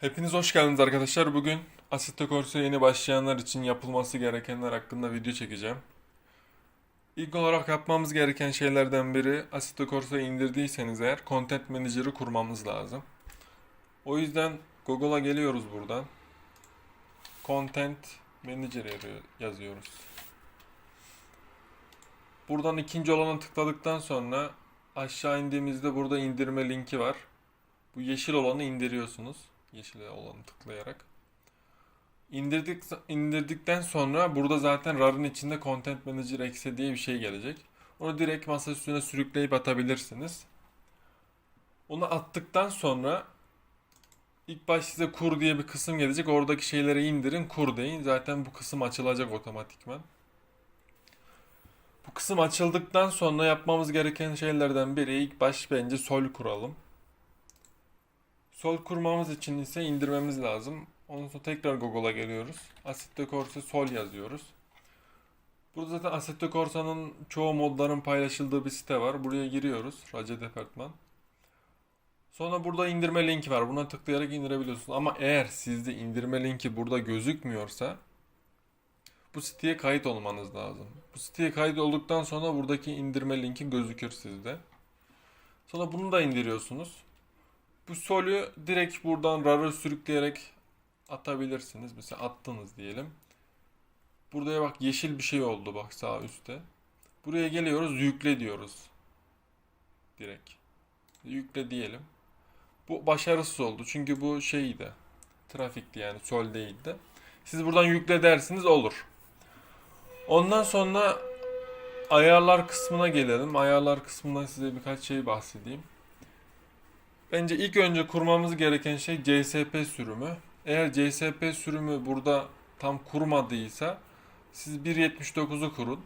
Hepiniz hoş geldiniz arkadaşlar. Bugün Assetto Corsa yeni başlayanlar için yapılması gerekenler hakkında video çekeceğim. İlk olarak yapmamız gereken şeylerden biri Assetto Corsa'yı indirdiyseniz eğer Content Manager'ı kurmamız lazım. O yüzden Google'a geliyoruz buradan. Content Manager yazıyor- yazıyoruz. Buradan ikinci olana tıkladıktan sonra aşağı indiğimizde burada indirme linki var. Bu yeşil olanı indiriyorsunuz. Yeşil olanı tıklayarak. İndirdik, indirdikten sonra burada zaten RAR'ın içinde Content Manager Exe diye bir şey gelecek. Onu direkt masa üstüne sürükleyip atabilirsiniz. Onu attıktan sonra ilk baş size kur diye bir kısım gelecek. Oradaki şeyleri indirin, kur deyin. Zaten bu kısım açılacak otomatikman. Bu kısım açıldıktan sonra yapmamız gereken şeylerden biri ilk baş bence sol kuralım. Sol kurmamız için ise indirmemiz lazım. Ondan sonra tekrar Google'a geliyoruz. Assetto Corsa Sol yazıyoruz. Burada zaten Assetto Corsa'nın çoğu modların paylaşıldığı bir site var. Buraya giriyoruz. Race Departman. Sonra burada indirme linki var. Buna tıklayarak indirebiliyorsunuz. Ama eğer sizde indirme linki burada gözükmüyorsa bu siteye kayıt olmanız lazım. Bu siteye kayıt olduktan sonra buradaki indirme linki gözükür sizde. Sonra bunu da indiriyorsunuz. Bu solü direkt buradan RAR'ı sürükleyerek atabilirsiniz. Mesela attınız diyelim. Burada bak yeşil bir şey oldu bak sağ üstte. Buraya geliyoruz yükle diyoruz. Direkt. Yükle diyelim. Bu başarısız oldu çünkü bu şeydi. Trafikti yani sol değildi. Siz buradan yükle dersiniz olur. Ondan sonra ayarlar kısmına gelelim. Ayarlar kısmından size birkaç şey bahsedeyim. Bence ilk önce kurmamız gereken şey CSP sürümü. Eğer CSP sürümü burada tam kurmadıysa siz 1.79'u kurun.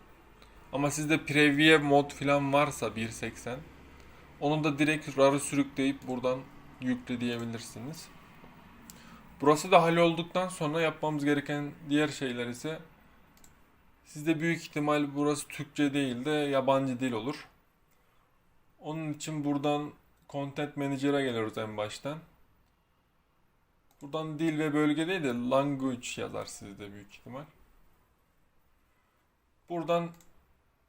Ama sizde Preview mod falan varsa 1.80 onu da direkt RAR'ı sürükleyip buradan yükle diyebilirsiniz. Burası da hallolduktan sonra yapmamız gereken diğer şeyler ise sizde büyük ihtimal burası Türkçe değil de yabancı dil olur. Onun için buradan Content Manager'a geliyoruz en baştan. Buradan dil ve bölge değil de language yazar sizde büyük ihtimal. Buradan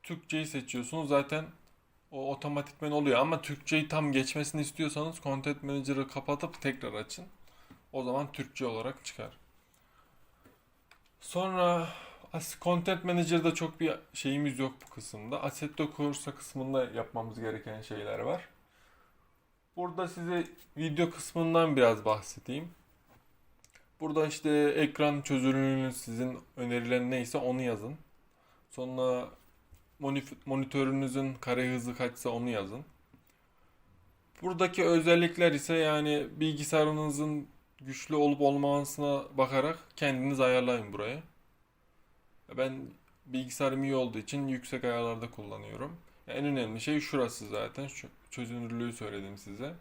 Türkçeyi seçiyorsunuz. Zaten o otomatikmen oluyor ama Türkçeyi tam geçmesini istiyorsanız Content Manager'ı kapatıp tekrar açın. O zaman Türkçe olarak çıkar. Sonra Content Manager'da çok bir şeyimiz yok bu kısımda. Assetto Corsa kısmında yapmamız gereken şeyler var. Burada size video kısmından biraz bahsedeyim. Burada işte ekran çözünürlüğünüz sizin önerilen neyse onu yazın. Sonra monitörünüzün kare hızı kaçsa onu yazın. Buradaki özellikler ise yani bilgisayarınızın güçlü olup olmamasına bakarak kendiniz ayarlayın buraya. Ben bilgisayarım iyi olduğu için yüksek ayarlarda kullanıyorum. En önemli şey şurası zaten. Şu çözünürlüğü söyledim size.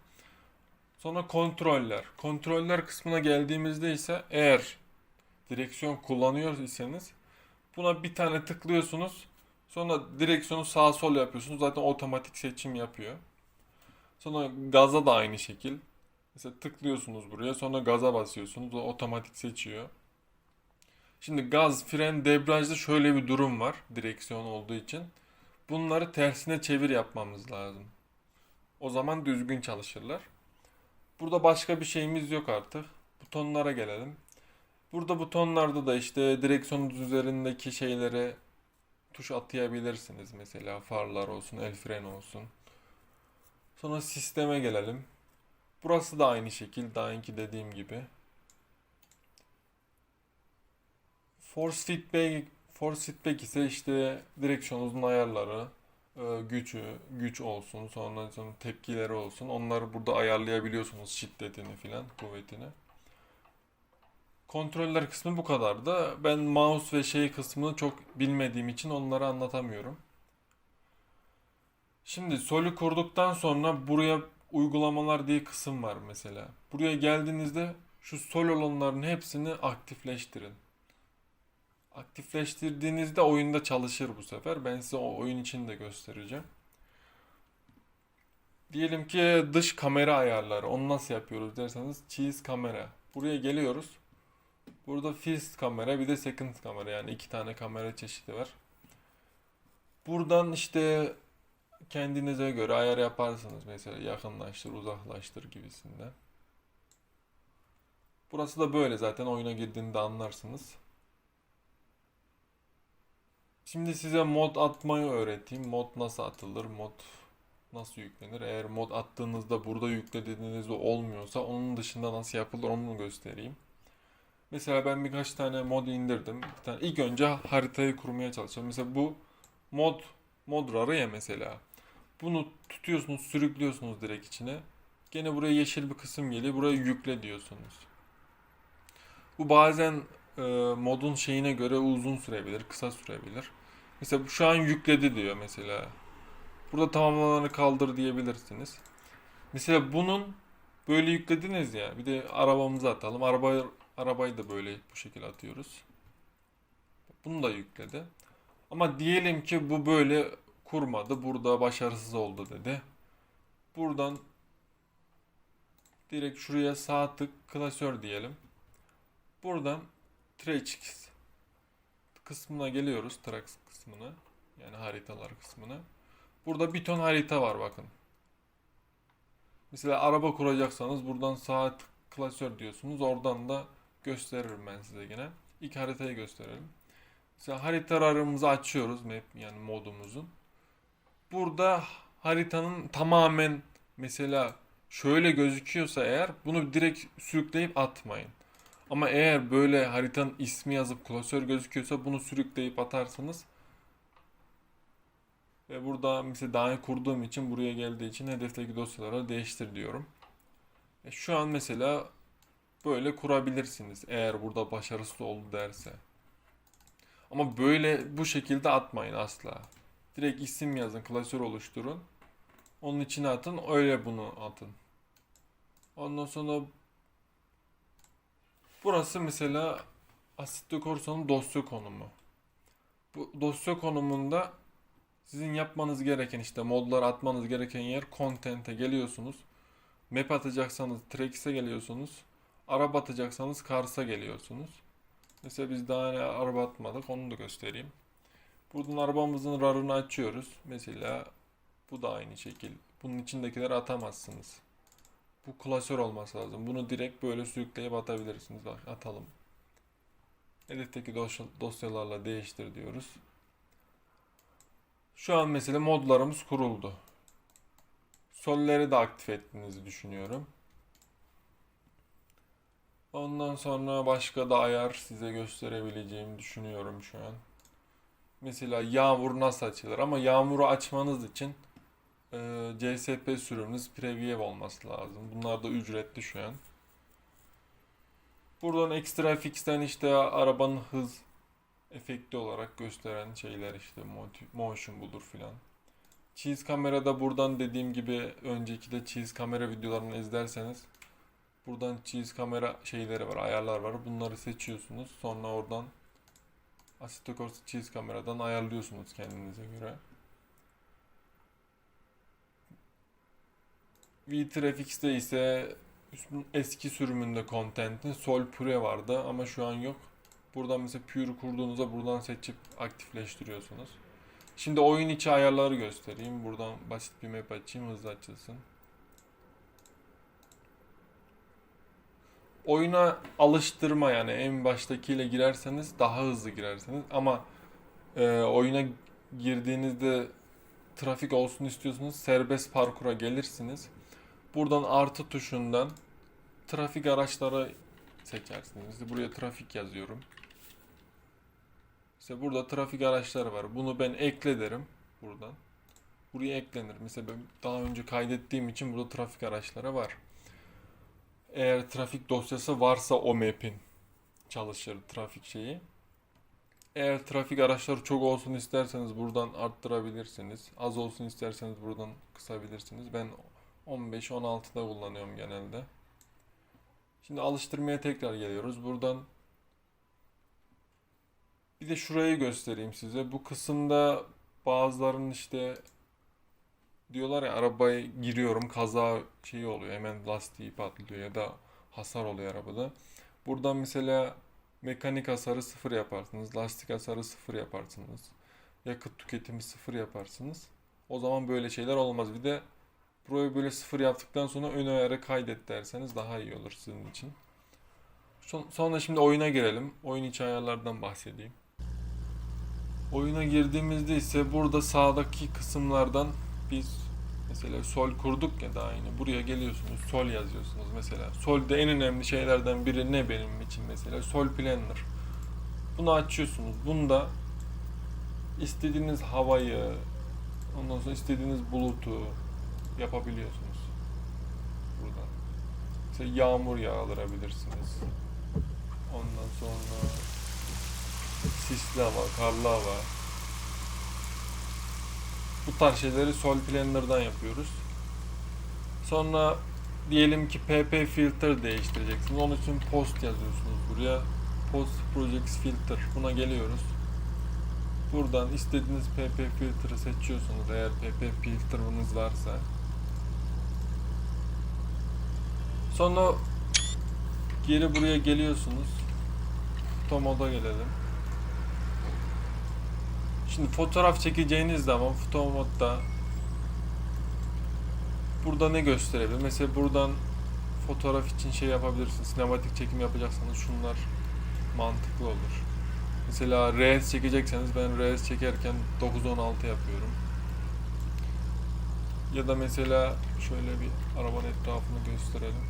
Sonra kontroller. Kontroller kısmına geldiğimizde ise eğer direksiyon kullanıyor iseniz buna bir tane tıklıyorsunuz. Sonra direksiyonu sağ sol yapıyorsunuz. Zaten otomatik seçim yapıyor. Sonra gaza da aynı şekil. Mesela tıklıyorsunuz buraya. Sonra gaza basıyorsunuz. O otomatik seçiyor. Şimdi gaz, fren, debriyajda şöyle bir durum var. Direksiyon olduğu için. Bunları tersine çevir yapmamız lazım. O zaman düzgün çalışırlar. Burada başka bir şeyimiz yok artık. Butonlara gelelim. Burada butonlarda da işte direksiyonun üzerindeki şeylere tuş atayabilirsiniz. Mesela farlar olsun, el freni olsun. Sonra sisteme gelelim. Burası da aynı şekil. Daha önce dediğim gibi. Force feedback, force feedback ise işte direksiyonunuzun ayarları, gücü, güç olsun, sonra sonra tepkileri olsun. Onları burada ayarlayabiliyorsunuz şiddetini filan, kuvvetini. Kontroller kısmı bu kadar da ben mouse ve şey kısmını çok bilmediğim için onları anlatamıyorum. Şimdi solü kurduktan sonra buraya uygulamalar diye kısım var mesela. Buraya geldiğinizde şu sol olanların hepsini aktifleştirin. Aktifleştirdiğinizde oyunda çalışır bu sefer. Ben size o oyun için de göstereceğim. Diyelim ki dış kamera ayarları. Onu nasıl yapıyoruz derseniz çiz kamera. Buraya geliyoruz. Burada first kamera bir de second kamera yani iki tane kamera çeşidi var. Buradan işte kendinize göre ayar yaparsınız mesela yakınlaştır, uzaklaştır gibisinden. Burası da böyle zaten oyuna girdiğinde anlarsınız. Şimdi size mod atmayı öğreteyim. Mod nasıl atılır? Mod nasıl yüklenir? Eğer mod attığınızda burada yükle olmuyorsa onun dışında nasıl yapılır onu göstereyim. Mesela ben birkaç tane mod indirdim. Bir tane, ilk önce haritayı kurmaya çalışıyorum. Mesela bu mod mod rarı ya mesela. Bunu tutuyorsunuz, sürüklüyorsunuz direkt içine. Gene buraya yeşil bir kısım geliyor. Buraya yükle diyorsunuz. Bu bazen e, modun şeyine göre uzun sürebilir, kısa sürebilir. Mesela şu an yükledi diyor mesela. Burada tamamlananı kaldır diyebilirsiniz. Mesela bunun böyle yüklediniz ya. Bir de arabamızı atalım. Arabayı arabayı da böyle bu şekilde atıyoruz. Bunu da yükledi. Ama diyelim ki bu böyle kurmadı. Burada başarısız oldu dedi. Buradan direkt şuraya sağ tık klasör diyelim. Buradan Tracex kısmına geliyoruz. Trax kısmına. Yani haritalar kısmına. Burada bir ton harita var bakın. Mesela araba kuracaksanız buradan sağ tık klasör diyorsunuz. Oradan da gösteririm ben size yine. İlk haritayı gösterelim. Mesela haritalarımızı açıyoruz map yani modumuzun. Burada haritanın tamamen mesela şöyle gözüküyorsa eğer bunu direkt sürükleyip atmayın. Ama eğer böyle haritanın ismi yazıp klasör gözüküyorsa bunu sürükleyip atarsanız ve burada mesela daha iyi kurduğum için buraya geldiği için hedefteki dosyaları değiştir diyorum. E şu an mesela böyle kurabilirsiniz eğer burada başarısız oldu derse. Ama böyle bu şekilde atmayın asla. Direkt isim yazın, klasör oluşturun. Onun içine atın, öyle bunu atın. Ondan sonra burası mesela Assetto Corsa'nın dosya konumu. Bu dosya konumunda sizin yapmanız gereken işte modlar atmanız gereken yer content'e geliyorsunuz. Map atacaksanız Trex'e geliyorsunuz. Araba atacaksanız Cars'a geliyorsunuz. Mesela biz daha ne araba atmadık onu da göstereyim. Buradan arabamızın RAR'ını açıyoruz. Mesela bu da aynı şekil. Bunun içindekileri atamazsınız. Bu klasör olması lazım. Bunu direkt böyle sürükleyip atabilirsiniz. Bak atalım. Hedefteki dosya- dosyalarla değiştir diyoruz. Şu an mesela modlarımız kuruldu. Solleri de aktif ettiğinizi düşünüyorum. Ondan sonra başka da ayar size gösterebileceğimi düşünüyorum şu an. Mesela yağmur nasıl açılır ama yağmuru açmanız için e, CSP sürümünüz Preview olması lazım. Bunlar da ücretli şu an. Buradan Extra Fix'ten işte arabanın hız efekti olarak gösteren şeyler işte moti- motion budur filan. Cheese kamerada buradan dediğim gibi önceki de cheese kamera videolarını izlerseniz buradan cheese kamera şeyleri var, ayarlar var. Bunları seçiyorsunuz. Sonra oradan Assetto Corsa cheese kameradan ayarlıyorsunuz kendinize göre. V-Trafix'te ise eski sürümünde content'in Sol Pure vardı ama şu an yok. Buradan mesela Pure kurduğunuzda buradan seçip aktifleştiriyorsunuz. Şimdi oyun içi ayarları göstereyim. Buradan basit bir map açayım hızlı açılsın. Oyuna alıştırma yani en baştakiyle girerseniz daha hızlı girerseniz ama e, oyuna girdiğinizde trafik olsun istiyorsanız serbest parkura gelirsiniz. Buradan artı tuşundan trafik araçları seçersiniz. Buraya trafik yazıyorum. İşte burada trafik araçları var. Bunu ben ekle derim buradan. Buraya eklenir. Mesela ben daha önce kaydettiğim için burada trafik araçları var. Eğer trafik dosyası varsa o map'in çalışır trafik şeyi. Eğer trafik araçları çok olsun isterseniz buradan arttırabilirsiniz. Az olsun isterseniz buradan kısabilirsiniz. Ben 15-16'da kullanıyorum genelde. Şimdi alıştırmaya tekrar geliyoruz. Buradan bir de şurayı göstereyim size. Bu kısımda bazılarının işte diyorlar ya arabaya giriyorum kaza şeyi oluyor. Hemen lastiği patlıyor ya da hasar oluyor arabada. Buradan mesela mekanik hasarı sıfır yaparsınız, lastik hasarı sıfır yaparsınız, yakıt tüketimi sıfır yaparsınız. O zaman böyle şeyler olmaz. Bir de burayı böyle sıfır yaptıktan sonra ön ayarı kaydet derseniz daha iyi olur sizin için. Son- Sonra şimdi oyuna girelim. Oyun içi ayarlardan bahsedeyim. Oyuna girdiğimizde ise burada sağdaki kısımlardan biz mesela sol kurduk ya daha yeni. Buraya geliyorsunuz, sol yazıyorsunuz mesela. Sol'de en önemli şeylerden biri ne benim için mesela? Sol Planner. Bunu açıyorsunuz. Bunda istediğiniz havayı, ondan sonra istediğiniz bulutu yapabiliyorsunuz. Burada. Mesela yağmur yağdırabilirsiniz. Ondan sonra sisli hava, karlı hava. Bu tarz şeyleri Sol Planner'dan yapıyoruz. Sonra diyelim ki PP filter değiştireceksiniz. Onun için post yazıyorsunuz buraya. Post Projects Filter. Buna geliyoruz. Buradan istediğiniz PP filter'ı seçiyorsunuz eğer PP filter'ınız varsa. Sonra geri buraya geliyorsunuz. Foto moda gelelim. Şimdi fotoğraf çekeceğiniz zaman foto modda burada ne gösterebilir? Mesela buradan fotoğraf için şey yapabilirsiniz. Sinematik çekim yapacaksanız şunlar mantıklı olur. Mesela Reels çekecekseniz ben Reels çekerken 9-16 yapıyorum. Ya da mesela şöyle bir arabanın etrafını gösterelim.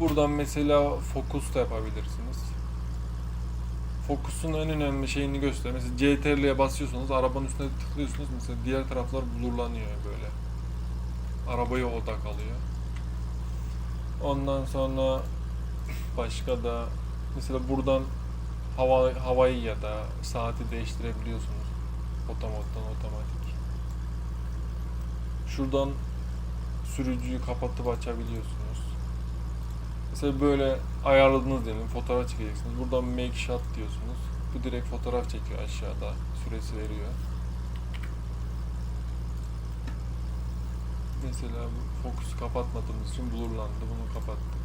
Buradan mesela fokus da yapabilirsiniz. Fokusun en önemli şeyini göster. Mesela CTRL'ye basıyorsunuz, arabanın üstüne tıklıyorsunuz. Mesela diğer taraflar blurlanıyor böyle. Arabaya odak alıyor. Ondan sonra başka da mesela buradan hava havayı ya da saati değiştirebiliyorsunuz. Otomattan otomatik. Şuradan sürücüyü kapatıp açabiliyorsunuz. Mesela böyle ayarladınız diyelim fotoğraf çekeceksiniz. Buradan make shot diyorsunuz. Bu direkt fotoğraf çekiyor aşağıda. Süresi veriyor. Mesela bu fokusu kapatmadığımız için blurlandı. Bunu kapattık.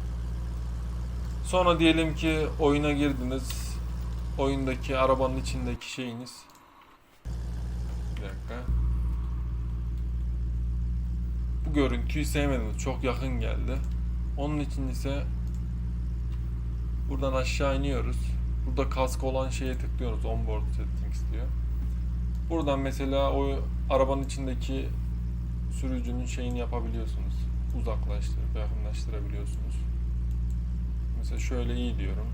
Sonra diyelim ki oyuna girdiniz. Oyundaki arabanın içindeki şeyiniz. Bir dakika. Bu görüntüyü sevmediniz. Çok yakın geldi. Onun için ise buradan aşağı iniyoruz. Burada kask olan şeye tıklıyoruz. Onboard settings diyor. Buradan mesela o arabanın içindeki sürücünün şeyini yapabiliyorsunuz. Uzaklaştırıp yakınlaştırabiliyorsunuz. Mesela şöyle iyi diyorum.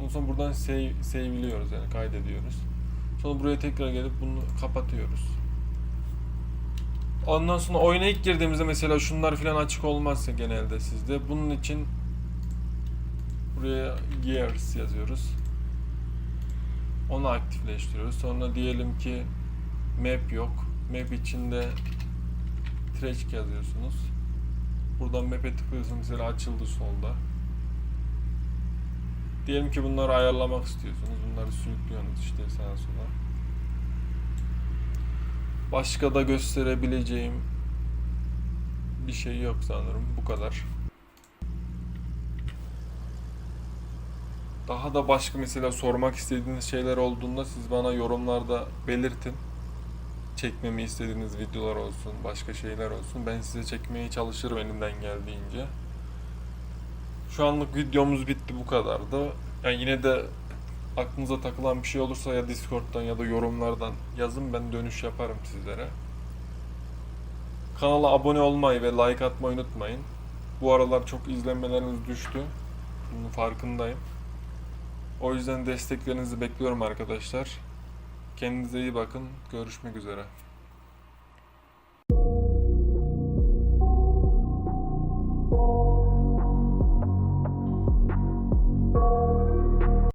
Ondan sonra buradan save, save'liyoruz yani kaydediyoruz. Sonra buraya tekrar gelip bunu kapatıyoruz. Ondan sonra oyuna ilk girdiğimizde mesela şunlar falan açık olmazsa genelde sizde. Bunun için buraya gears yazıyoruz. Onu aktifleştiriyoruz. Sonra diyelim ki map yok. Map içinde track yazıyorsunuz. Buradan map'e tıklıyorsunuz mesela açıldı solda. Diyelim ki bunları ayarlamak istiyorsunuz. Bunları sürüklüyorsunuz işte sağa sola. Başka da gösterebileceğim bir şey yok sanırım. Bu kadar. Daha da başka mesela sormak istediğiniz şeyler olduğunda siz bana yorumlarda belirtin. Çekmemi istediğiniz videolar olsun, başka şeyler olsun. Ben size çekmeye çalışırım elimden geldiğince. Şu anlık videomuz bitti bu kadardı. Yani yine de aklınıza takılan bir şey olursa ya Discord'dan ya da yorumlardan yazın ben dönüş yaparım sizlere. Kanala abone olmayı ve like atmayı unutmayın. Bu aralar çok izlenmeleriniz düştü. Bunun farkındayım. O yüzden desteklerinizi bekliyorum arkadaşlar. Kendinize iyi bakın. Görüşmek üzere.